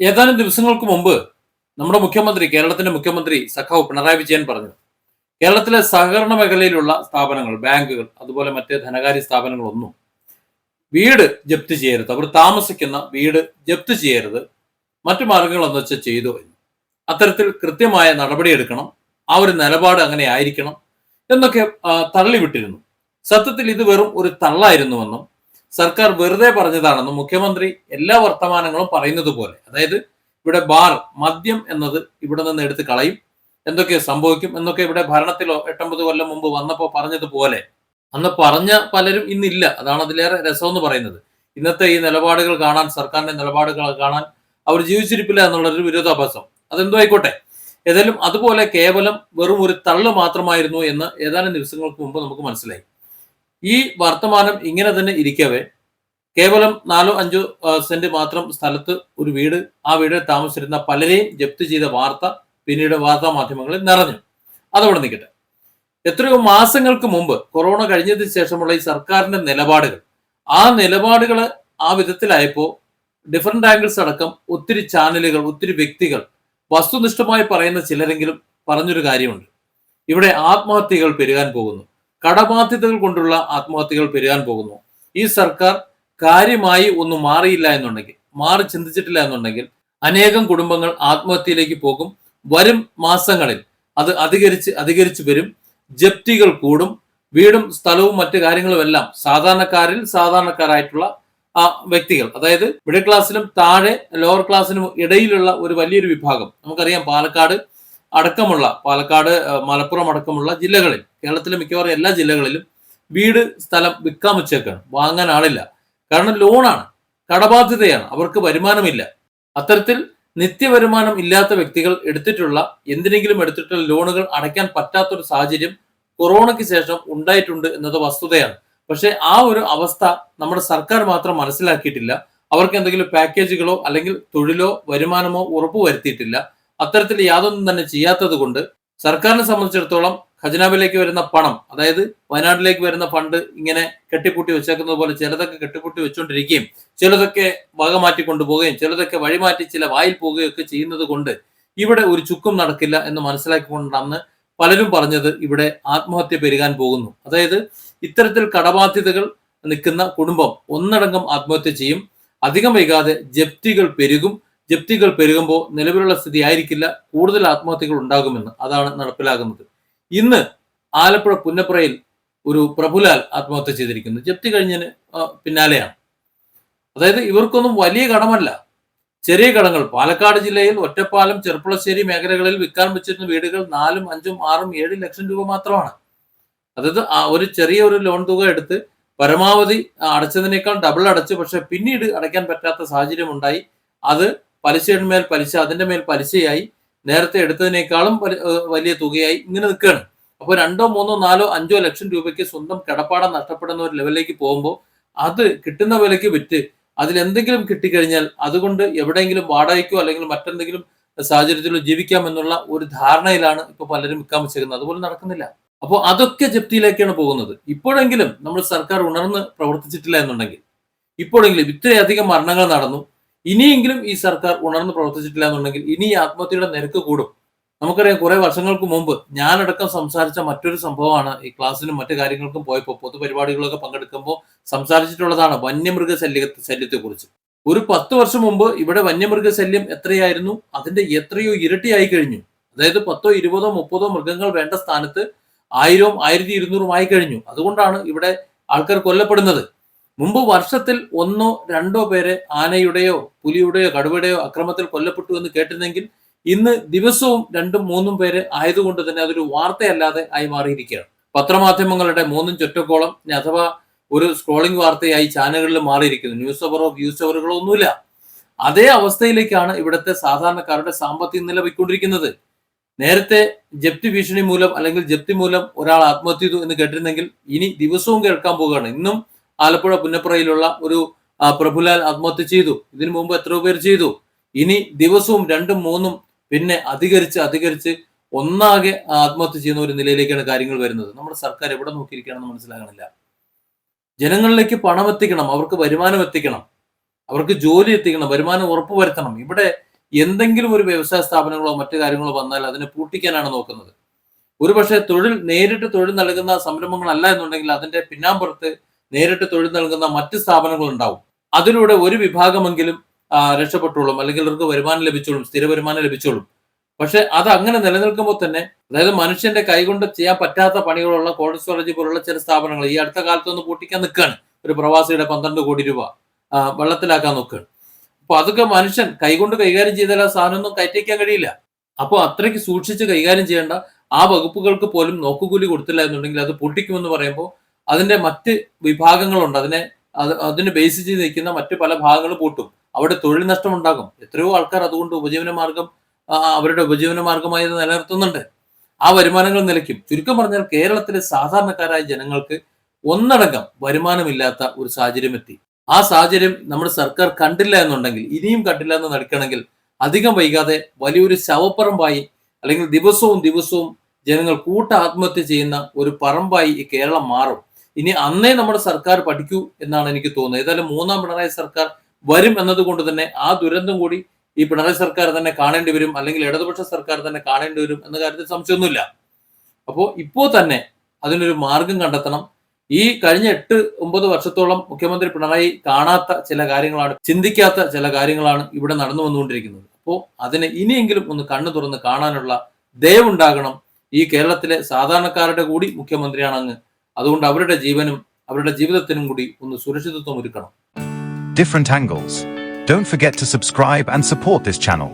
ഏതാനും ദിവസങ്ങൾക്ക് മുമ്പ് നമ്മുടെ മുഖ്യമന്ത്രി കേരളത്തിന്റെ മുഖ്യമന്ത്രി സഖാവ് പിണറായി വിജയൻ പറഞ്ഞു കേരളത്തിലെ സഹകരണ മേഖലയിലുള്ള സ്ഥാപനങ്ങൾ ബാങ്കുകൾ അതുപോലെ മറ്റ് ധനകാര്യ സ്ഥാപനങ്ങളൊന്നും വീട് ജപ്തി ചെയ്യരുത്. അവർ താമസിക്കുന്ന വീട് ജപ്തി ചെയ്യരുത്. മറ്റു മാർഗങ്ങൾ എന്ന് വെച്ചാൽ ചെയ്തു അത്തരത്തിൽ കൃത്യമായ നടപടിയെടുക്കണം. ആ ഒരു നിലപാട് അങ്ങനെ ആയിരിക്കണം എന്നൊക്കെ തള്ളിവിട്ടിരുന്നു. സത്യത്തിൽ ഇത് വെറും ഒരു തള്ളായിരുന്നുവെന്നും സർക്കാർ വെറുതെ പറഞ്ഞതാണെന്നും മുഖ്യമന്ത്രി എല്ലാ വർത്തമാനങ്ങളും പറയുന്നത് പോലെ. അതായത് ഇവിടെ ബാർ മദ്യം എന്നത് ഇവിടെ നിന്ന് എടുത്ത് കളയും. എന്തൊക്കെ സംഭവിക്കും എന്നൊക്കെ ഇവിടെ ഭരണത്തിലോ എട്ടൊമ്പത് കൊല്ലം മുമ്പ് വന്നപ്പോൾ പറഞ്ഞതുപോലെ. അന്ന് പറഞ്ഞ പലരും ഇന്നില്ല. അതാണ് അതിലേറെ രസമെന്ന് പറയുന്നത്. ഇന്നത്തെ ഈ നിലപാടുകൾ കാണാൻ സർക്കാരിന്റെ നിലപാടുകൾ കാണാൻ അവർ ജീവിച്ചിരിപ്പില്ല എന്നുള്ളൊരു വിരോധാഭാസം. അതെന്തോ ആയിക്കോട്ടെ. ഏതായാലും അതുപോലെ കേവലം വെറും ഒരു തള്ളു മാത്രമായിരുന്നു എന്ന് ഏതാനും ദിവസങ്ങൾക്ക് മുമ്പ് നമുക്ക് മനസ്സിലായി. ഈ വർത്തമാനം ഇങ്ങനെ തന്നെ ഇരിക്കവേ. കേവലം നാലോ അഞ്ചോ സെന്റ് മാത്രം സ്ഥലത്ത് ഒരു വീട് ആ വീടിൽ താമസിച്ചിരുന്ന പലരെയും ജപ്തി ചെയ്ത വാർത്ത പിന്നീട് വാർത്താ മാധ്യമങ്ങളിൽ നിറഞ്ഞു. അതവിടെ നിൽക്കട്ടെ. എത്രയോ മാസങ്ങൾക്ക് മുമ്പ് കൊറോണ കഴിഞ്ഞതിന് ശേഷമുള്ള ഈ സർക്കാരിന്റെ നിലപാടുകൾ. ആ നിലപാടുകൾ ആ വിധത്തിലായപ്പോ ഡിഫറെന്റ് ആംഗിൾസ് അടക്കം ഒത്തിരി ചാനലുകൾ ഒത്തിരി വ്യക്തികൾ വസ്തുനിഷ്ഠമായി പറയുന്ന ചിലരെങ്കിലും പറഞ്ഞൊരു കാര്യമുണ്ട്. ഇവിടെ ആത്മഹത്യകൾ പെരുകാൻ പോകുന്നു. കടബാധ്യതകൾ കൊണ്ടുള്ള ആത്മഹത്യകൾ പെരുകാൻ പോകുന്നു. ഈ സർക്കാർ കാര്യമായി ഒന്നും മാറിയില്ല എന്നുണ്ടെങ്കിൽ മാറി ചിന്തിച്ചിട്ടില്ല എന്നുണ്ടെങ്കിൽ അനേകം കുടുംബങ്ങൾ ആത്മഹത്യയിലേക്ക് പോകും. വരും മാസങ്ങളിൽ അത് അധികരിച്ച് അധികരിച്ച് വരും. ജപ്തികൾ കൂടും. വീടും സ്ഥലവും മറ്റു കാര്യങ്ങളും എല്ലാം സാധാരണക്കാരിൽ സാധാരണക്കാരായിട്ടുള്ള ആ വ്യക്തികൾ അതായത് മിഡിൽ ക്ലാസ്സിലും താഴെ ലോവർ ക്ലാസ്സിനും ഇടയിലുള്ള ഒരു വലിയൊരു വിഭാഗം. നമുക്കറിയാം പാലക്കാട് അടക്കമുള്ള പാലക്കാട് മലപ്പുറം അടക്കമുള്ള ജില്ലകളിൽ കേരളത്തിലെ മിക്കവാറും എല്ലാ ജില്ലകളിലും വീട് സ്ഥലം വിൽക്കാൻ വെച്ചേക്കാണ് വാങ്ങാൻ ആളില്ല. കാരണം ലോണാണ്. കടബാധ്യതയാണ്. അവർക്ക് വരുമാനമില്ല. അത്തരത്തിൽ നിത്യവരുമാനം ഇല്ലാത്ത വ്യക്തികൾ എടുത്തിട്ടുള്ള എന്തിനെങ്കിലും എടുത്തിട്ടുള്ള ലോണുകൾ അടയ്ക്കാൻ പറ്റാത്തൊരു സാഹചര്യം കൊറോണയ്ക്ക് ശേഷം ഉണ്ടായിട്ടുണ്ട് എന്നത് വസ്തുതയാണ്. പക്ഷേ ആ ഒരു അവസ്ഥ നമ്മുടെ സർക്കാർ മാത്രം മനസ്സിലാക്കിയിട്ടില്ല. അവർക്ക് എന്തെങ്കിലും പാക്കേജുകളോ അല്ലെങ്കിൽ തൊഴിലോ വരുമാനമോ ഉറപ്പുവരുത്തിയിട്ടില്ല. അത്തരത്തിൽ യാതൊന്നും തന്നെ ചെയ്യാത്തത് കൊണ്ട് സർക്കാരിനെ സംബന്ധിച്ചിടത്തോളം ഖജനാവിലേക്ക് വരുന്ന പണം അതായത് വയനാട്ടിലേക്ക് വരുന്ന ഫണ്ട് ഇങ്ങനെ കെട്ടിപ്പൂട്ടി വെച്ചേക്കുന്നത് പോലെ ചിലതൊക്കെ കെട്ടിപ്പൂട്ടി വെച്ചുകൊണ്ടിരിക്കുകയും ചിലതൊക്കെ വക മാറ്റി കൊണ്ടുപോവുകയും ചിലതൊക്കെ വഴിമാറ്റി ചില വായിൽ പോവുകയും ഒക്കെ ചെയ്യുന്നത് കൊണ്ട് ഇവിടെ ഒരു ചുക്കും നടക്കില്ല എന്ന് മനസ്സിലാക്കിക്കൊണ്ടാണ് പലരും പറഞ്ഞത് ഇവിടെ ആത്മഹത്യ പെരുകാൻ പോകുന്നു. അതായത് ഇത്തരത്തിൽ കടബാധ്യതകൾ നിൽക്കുന്ന കുടുംബം ഒന്നടങ്കം ആത്മഹത്യ ചെയ്യും. അധികം വൈകാതെ ജപ്തികൾ പെരുകും. ജപ്തികൾ പെരുകുമ്പോൾ നിലവിലുള്ള സ്ഥിതി ആയിരിക്കില്ല കൂടുതൽ ആത്മഹത്യകൾ ഉണ്ടാകുമെന്ന് അതാണ് നടപ്പിലാകുന്നത്. ഇന്ന് ആലപ്പുഴ പുന്നപ്പുറയിൽ ഒരു പ്രഭുലാൽ ആത്മഹത്യ ചെയ്തിരിക്കുന്നു. ജപ്തി കഴിഞ്ഞതിന് പിന്നാലെയാണ്. അതായത് ഇവർക്കൊന്നും വലിയ കടമല്ല. ചെറിയ കടങ്ങൾ പാലക്കാട് ജില്ലയിൽ ഒറ്റപ്പാലം ചെറുപ്പുളശ്ശേരി മേഖലകളിൽ വിൽക്കാൻ വെച്ചിരുന്ന വീടുകൾ നാലും അഞ്ചും ആറും ഏഴും ലക്ഷം രൂപ മാത്രമാണ്. അതായത് ഒരു ചെറിയ ഒരു ലോൺ തുക എടുത്ത് പരമാവധി അടച്ചതിനേക്കാൾ ഡബിൾ അടച്ച്. പക്ഷെ പിന്നീട് അടയ്ക്കാൻ പറ്റാത്ത സാഹചര്യം ഉണ്ടായി അത് പലിശയുടെ മേൽ പലിശ അതിന്റെ മേൽ പലിശയായി നേരത്തെ എടുത്തതിനേക്കാളും വലിയ തുകയായി ഇങ്ങനെ നിൽക്കുകയാണ്. അപ്പോൾ രണ്ടോ മൂന്നോ നാലോ അഞ്ചോ ലക്ഷം രൂപയ്ക്ക് സ്വന്തം കിടപ്പാടം നഷ്ടപ്പെടുന്ന ഒരു ലെവലിലേക്ക് പോകുമ്പോൾ അത് കിട്ടുന്ന വിലയ്ക്ക് വിറ്റ് അതിൽ എന്തെങ്കിലും കിട്ടിക്കഴിഞ്ഞാൽ അതുകൊണ്ട് എവിടെയെങ്കിലും വാടകയ്ക്കോ അല്ലെങ്കിൽ മറ്റെന്തെങ്കിലും സാഹചര്യത്തിലോ ജീവിക്കാമെന്നുള്ള ഒരു ധാരണയിലാണ് ഇപ്പൊ പലരും വിൽക്കാൻ വെച്ചേക്കുന്നത് അതുപോലെ നടക്കുന്നില്ല. അപ്പോൾ അതൊക്കെ ജപ്തിയിലേക്കാണ് പോകുന്നത്. ഇപ്പോഴെങ്കിലും നമ്മൾ സർക്കാർ ഉണർന്ന് പ്രവർത്തിച്ചിട്ടില്ല എന്നുണ്ടെങ്കിൽ ഇപ്പോഴെങ്കിലും ഇത്രയധികം മരണങ്ങൾ നടന്നു ഇനിയെങ്കിലും ഈ സർക്കാർ ഉണർന്ന് പ്രവർത്തിച്ചിട്ടില്ല എന്നുണ്ടെങ്കിൽ ഇനി ഈ ആത്മഹത്യയുടെ നിരക്ക് കൂടും. നമുക്കറിയാം കുറെ വർഷങ്ങൾക്ക് മുമ്പ് ഞാനടക്കം സംസാരിച്ച മറ്റൊരു സംഭവമാണ് ഈ ക്ലാസ്സിനും മറ്റു കാര്യങ്ങൾക്കും പോയപ്പോൾ പൊതുപരിപാടികളൊക്കെ പങ്കെടുക്കുമ്പോൾ സംസാരിച്ചിട്ടുള്ളതാണ് വന്യമൃഗ ശല്യ ശല്യത്തെ കുറിച്ച് ഒരു പത്ത് വർഷം മുമ്പ് ഇവിടെ വന്യമൃഗ ശല്യം എത്രയായിരുന്നു? അതിന്റെ എത്രയോ ഇരട്ടിയായി കഴിഞ്ഞു. അതായത് പത്തോ ഇരുപതോ മുപ്പതോ മൃഗങ്ങൾ വേണ്ട സ്ഥാനത്ത് ആയിരവും ആയിരത്തി ഇരുന്നൂറും ആയി കഴിഞ്ഞു. അതുകൊണ്ടാണ് ഇവിടെ ആൾക്കാർ കൊല്ലപ്പെടുന്നത്. മുമ്പ് വർഷത്തിൽ ഒന്നോ രണ്ടോ പേരെ ആനയുടെയോ പുലിയുടെയോ കടുവയുടെയോ അക്രമത്തിൽ കൊല്ലപ്പെട്ടു എന്ന് കേട്ടിരുന്നെങ്കിൽ ഇന്ന് ദിവസവും രണ്ടും മൂന്നും പേര് ആയതുകൊണ്ട് തന്നെ അതൊരു വാർത്തയല്ലാതെ ആയി മാറിയിരിക്കുകയാണ്. പത്രമാധ്യമങ്ങളുടെ മൂന്നും ചുറ്റക്കോളം അഥവാ ഒരു സ്ക്രോളിംഗ് വാർത്തയായി ചാനലുകളിൽ മാറിയിരിക്കുന്നു. ന്യൂസ് അവറോ വ്യൂസ് അവറുകളോ ഒന്നുമില്ല. അതേ അവസ്ഥയിലേക്കാണ് ഇവിടുത്തെ സാധാരണക്കാരുടെ സാമ്പത്തിക നില പോയിക്കൊണ്ടിരിക്കുന്നത്. നേരത്തെ ജപ്തി ഭീഷണി മൂലം അല്ലെങ്കിൽ ജപ്തി മൂലം ഒരാൾ ആത്മഹത്യ ചെയ്തു എന്ന് കേട്ടിരുന്നെങ്കിൽ ഇനി ദിവസവും കേൾക്കാൻ പോവുകയാണ്. ഇന്നും ആലപ്പുഴ പുന്നപ്പുറയിലുള്ള ഒരു പ്രഭുലാൽ ആത്മഹത്യ ചെയ്തു. ഇതിനു മുമ്പ് എത്രയോ പേർ ചെയ്തു. ഇനി ദിവസവും രണ്ടും മൂന്നും പിന്നെ അധികരിച്ച് അധികരിച്ച് ഒന്നാകെ ആത്മഹത്യ ചെയ്യുന്ന ഒരു നിലയിലേക്കാണ് കാര്യങ്ങൾ വരുന്നത്. നമ്മുടെ സർക്കാർ എവിടെ നോക്കിയിരിക്കുകയാണെന്ന് മനസ്സിലാകണില്ല. ജനങ്ങളിലേക്ക് പണം എത്തിക്കണം അവർക്ക് വരുമാനം എത്തിക്കണം അവർക്ക് ജോലി എത്തിക്കണം വരുമാനം ഉറപ്പുവരുത്തണം ഇവിടെ എന്തെങ്കിലും ഒരു വ്യവസായ സ്ഥാപനങ്ങളോ മറ്റു കാര്യങ്ങളോ വന്നാൽ അതിനെ പൂട്ടിക്കാനാണ് നോക്കുന്നത്. ഒരുപക്ഷെ തൊഴിൽ നേരിട്ട് തൊഴിൽ നൽകുന്ന സംരംഭങ്ങളല്ല എന്നുണ്ടെങ്കിൽ അതിന്റെ പിന്നാമ്പുറത്ത് നേരിട്ട് തൊഴിൽ നൽകുന്ന മറ്റ് സ്ഥാപനങ്ങൾ ഉണ്ടാവും അതിലൂടെ ഒരു വിഭാഗമെങ്കിലും രക്ഷപ്പെട്ടോളും അല്ലെങ്കിൽ അവർക്ക് വരുമാനം ലഭിച്ചോളും സ്ഥിര വരുമാനം ലഭിച്ചോളും. പക്ഷെ അത് അങ്ങനെ നിലനിൽക്കുമ്പോൾ തന്നെ അതായത് മനുഷ്യന്റെ കൈകൊണ്ട് ചെയ്യാൻ പറ്റാത്ത പണികളുള്ള കോൾഡ് സ്റ്റോറേജ് പോലുള്ള ചില സ്ഥാപനങ്ങൾ ഈ അടുത്ത കാലത്തൊന്ന് പൂട്ടിക്കാൻ നിൽക്കുകയാണ് ഒരു പ്രവാസിയുടെ പന്ത്രണ്ട് കോടി രൂപ വെള്ളത്തിലാക്കാൻ നോക്കുകയാണ് അപ്പൊ അതൊക്കെ മനുഷ്യൻ കൈകൊണ്ട് കൈകാര്യം ചെയ്താൽ ആ സാധനമൊന്നും കയറ്റിക്കാൻ കഴിയില്ല. അപ്പോൾ അത്രയ്ക്ക് സൂക്ഷിച്ച് കൈകാര്യം ചെയ്യേണ്ട ആ വകുപ്പുകൾക്ക് പോലും നോക്കുകൂലി കൊടുത്തില്ല എന്നുണ്ടെങ്കിൽ അത് പൊട്ടിക്കുമെന്ന് പറയുമ്പോൾ അതിന്റെ മറ്റ് വിഭാഗങ്ങളുണ്ട്. അതിനെ അത് അതിന് ബേസ് ചെയ്ത് നിൽക്കുന്ന മറ്റ് പല ഭാഗങ്ങളും പൂട്ടും. അവിടെ തൊഴിൽ നഷ്ടം ഉണ്ടാകും. എത്രയോ ആൾക്കാർ അതുകൊണ്ട് ഉപജീവന മാർഗം അവരുടെ ഉപജീവന മാർഗമായി നിലനിർത്തുന്നുണ്ട്. ആ വരുമാനങ്ങൾ നിലയ്ക്കും. ചുരുക്കം പറഞ്ഞാൽ കേരളത്തിലെ സാധാരണക്കാരായ ജനങ്ങൾക്ക് ഒന്നടങ്കം വരുമാനമില്ലാത്ത ഒരു സാഹചര്യം എത്തി. ആ സാഹചര്യം നമ്മുടെ സർക്കാർ കണ്ടില്ല എന്നുണ്ടെങ്കിൽ ഇനിയും കണ്ടില്ല എന്ന് നടക്കണമെങ്കിൽ അധികം വൈകാതെ വലിയൊരു ശവപ്പറമ്പായി അല്ലെങ്കിൽ ദിവസവും ദിവസവും ജനങ്ങൾ കൂട്ട ആത്മഹത്യ ചെയ്യുന്ന ഒരു പറമ്പായി ഈ കേരളം മാറും. ഇനി അന്നേ നമ്മുടെ സർക്കാർ പഠിക്കൂ എന്നാണ് എനിക്ക് തോന്നുന്നത്. ഏതായാലും മൂന്നാം പിണറായി സർക്കാർ വരും എന്നതുകൊണ്ട് തന്നെ ആ ദുരന്തം കൂടി ഈ പിണറായി സർക്കാർ തന്നെ കാണേണ്ടി വരും അല്ലെങ്കിൽ ഇടതുപക്ഷ സർക്കാർ തന്നെ കാണേണ്ടി വരും എന്ന കാര്യത്തിൽ സംശയമൊന്നുമില്ല. അപ്പോൾ ഇപ്പോൾ തന്നെ അതിനൊരു മാർഗം കണ്ടെത്തണം. ഈ കഴിഞ്ഞ എട്ട് ഒമ്പത് വർഷത്തോളം മുഖ്യമന്ത്രി പിണറായി കാണാത്ത ചില കാര്യങ്ങളാണ് ചിന്തിക്കാത്ത ചില കാര്യങ്ങളാണ് ഇവിടെ നടന്നു വന്നുകൊണ്ടിരിക്കുന്നത്. അപ്പോൾ അതിനെ ഇനിയെങ്കിലും ഒന്ന് കണ്ണു തുറന്ന് കാണാനുള്ള ദയവുണ്ടാകണം. ഈ കേരളത്തിലെ സാധാരണക്കാരുടെ കൂടി മുഖ്യമന്ത്രിയാണ് അങ്ങ് അതുകൊണ്ട് അവരുടെ ജീവനും അവരുടെ ജീവിതത്തിനും കൂടി ഒന്ന് സുരക്ഷിതത്വം ഒരുക്കണം. Different angles don't forget to subscribe and support this channel